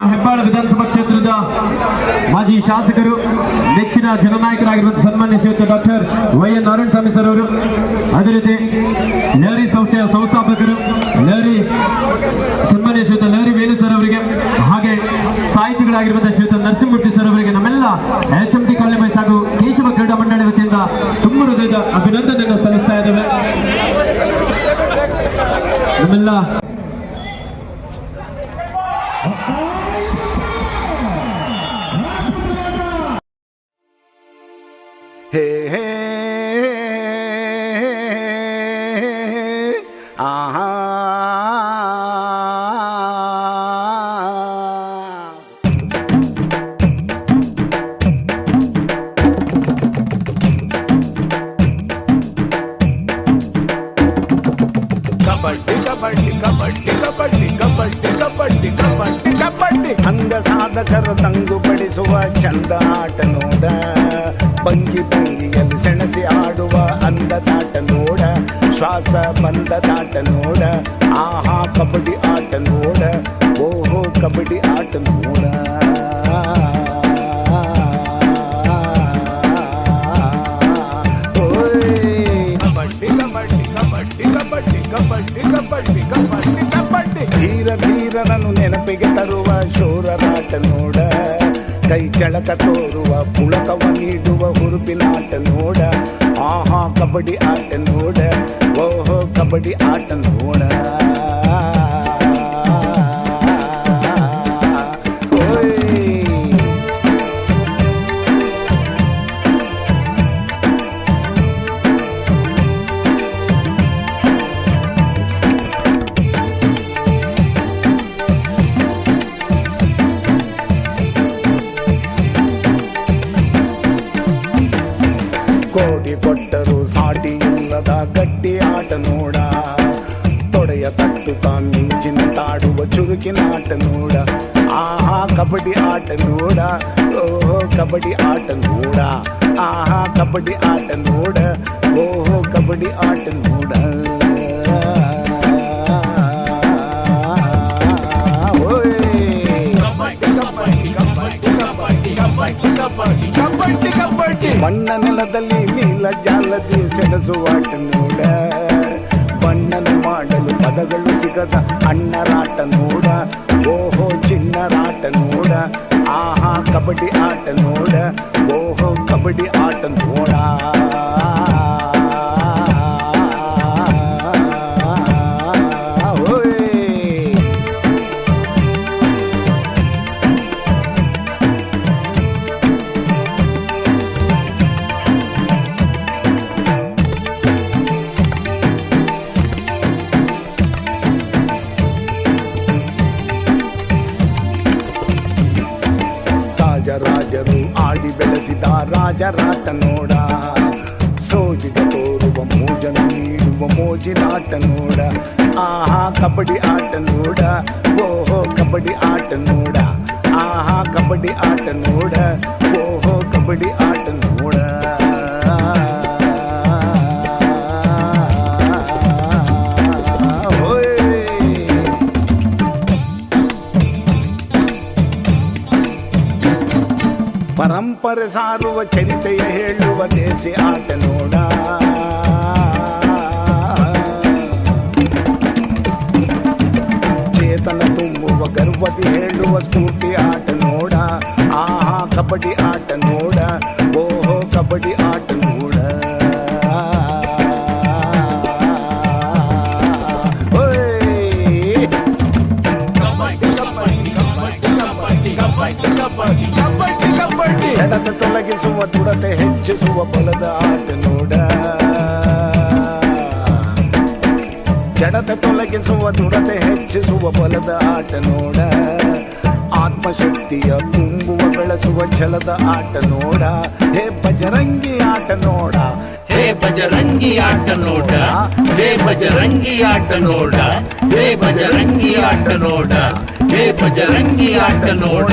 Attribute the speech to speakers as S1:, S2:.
S1: ಹೆಬ್ಬಾಳ ವಿಧಾನಸಭಾ ಕ್ಷೇತ್ರದ ಮಾಜಿ ಶಾಸಕರು, ನೆಚ್ಚಿನ ಜನನಾಯಕರಾಗಿರುವಂತಹ ಸನ್ಮಾನ್ಯ Shriyuta doctor Y N Narayanaswamy sir ಅವರು, ಅದೇ ರೀತಿ ಲಹರಿ ಸಂಸ್ಥೆಯ ಸಂಸ್ಥಾಪಕರು ಲಹರಿ ಸನ್ಮಾನ್ಯ ಶ್ರೀಯುತ ಲಹರಿ ವೇಣು ಸರ್ ಅವರಿಗೆ, ಹಾಗೆ ಸಾಹಿತಿಗಳಾಗಿರುವಂತಹ ಶ್ರೀಯುತ ನರಸಿಂಹಮೂರ್ತಿ ಸರ್ ಅವರಿಗೆ ನಮ್ಮೆಲ್ಲ ಎಚ್ ಎಂ ಟಿ ಕಾಲೇಜ್ ಹಾಗೂ ಕೇಶವ ಕ್ರೀಡಾ ಮಂಡಳಿ ವತಿಯಿಂದ ತುಂಬ ಹೃದಯದ ಅಭಿನಂದನೆಯನ್ನು ಸಲ್ಲಿಸ್ತಾ ಇದ್ದೇವೆ. ನಮ್ಮೆಲ್ಲ
S2: ಆಹಾ. ಕಬಡ್ಡಿ ಕಬಡ್ಡಿ ಕಬಡ್ಡಿ ಕಬಡ್ಡಿ ಕಬಡ್ಡಿ ಕಬಡ್ಡಿ ಕಬಡ್ಡಿ ಕಬಡ್ಡಿ. ಅಂಗ ಸಾಧಕರ ತಂಗು ಪಡಿಸುವ ಚಂದ ಆಟ ನೋಡ. ಬಂಗಿ ಬಂಗಿಯಲ್ಲಿ ಸೆಣಸಿ ಆಟ ಶ್ವಾಸ ಬಂದದಾಟ ನೋಡ ಆಹಾ ಕಬಡ್ಡಿ ಆಟ ನೋಡ ಓಹೋ ಕಬಡ್ಡಿ ಆಟ ನೋಡ ಧೀರ ಧೀರನನ್ನು ನೆನಪಿಗೆ ತರುವ ಶೂರನಾಟ ನೋಡ ಕೈ ಚಳಕ ತೋರುವ ಪುಳಕವ ನೀಡುವ ಹುರುಪಿನಾಟ ನೋಡ ஆஹா கபடி ஆட்டன் ஓட ஓஹோ கபடி ஆட்டன் ஓட ಕೋಡಿ ಕೊಟ್ಟರು ಸಾಟಿ ಇಲ್ಲದ ಗಟ್ಟಿ ಆಟ ನೋಡ ತೊಡೆಯ ತಟ್ಟುತ್ತಾ ಮಿಂಚಿನ ತಾಡುವ ಚುರುಕಿನ ಆಟ ನೋಡ ಆಹಾ ಕಬಡ್ಡಿ ಆಟ ನೋಡ ಓಹೋ ಕಬಡ್ಡಿ ಆಟ ನೋಡ ಆಹಾ ಕಬಡ್ಡಿ ಆಟ ನೋಡ ಓಹೋ ಕಬಡ್ಡಿ ಆಟ ನೋಡ ಓಯ್ ಕಬಡ್ಡಿ ಕಬಡ್ಡಿ ಬಣ್ಣ ನೆಲದಲ್ಲಿ ನೀಲ ಜಾಲದಿ ಸೆಣಸುವಾಟ ನೋಡ ಬಣ್ಣನ ಮಾಡಲು ಪದಗಳು ಸಿಗದ ಅಣ್ಣರಾಟ ನೋಡ ಓಹೋ ಚಿನ್ನರಾಟ ನೋಡ ಆಹಾ ಕಬಡ್ಡಿ ಆಟ ನೋಡ ಓಹೋ ಕಬಡ್ಡಿ ಆಟ ನೋಡ ರಾಜರಾಟ ನೋಡ. ಸೋಜಿ ತೋರುವ ಮೋಜನ ನೀಡುವ ಮೋಜಿನಾಟ ನೋಡ. ಆಹಾ, ಕಬಡ್ಡಿ ಆಟ ನೋಡ. ಓಹೋ, ಕಬಡ್ಡಿ ಆಟ ನೋಡ. ಆಹಾ, ಕಬಡ್ಡಿ ಆಟ ನೋಡ. ಓಹೋ, ಕಬಡ್ಡಿ ಆಟ ನೋಡ. ಪರಂಪರೆ ಸಾರುವ ಚರಿತೆಯ ಹೇಳುವ ದೇಸಿ ಆಟ ನೋಡ ಚೇತನ ತುಂಬುವ ಗರ್ವತಿ ಹೇಳುವ ಸ್ಫೂರ್ತಿ ಆಟ ನೋಡ ಆಹಾ ಕಬಡ್ಡಿ ಆಟ ನೋಡ ಹೆಚ್ಚಿಸುವ ಬಲದ ಆಟ ನೋಡ. ಜಡತೆ ತೊಲಗಿಸುವ ದುಡತೆ ಹೆಚ್ಚಿಸುವ ಬಲದ ಆಟ ನೋಡ. ಆತ್ಮಶಕ್ತಿಯ ತುಂಬುವ ಬೆಳೆಸುವ ಛಲದ ಆಟ ನೋಡ. ಹೇ ಬಜರಂಗಿ ಆಟ ನೋಡ.
S3: ಹೇ ಬಜರಂಗಿ ಆಟ ನೋಡ. ಹೇ ಬಜರಂಗಿ ಆಟ ನೋಡ. ಹೇ ಬಜರಂಗಿ ಆಟ ನೋಡ. ಹೇ ಬಜರಂಗಿ ಆಟ ನೋಡ.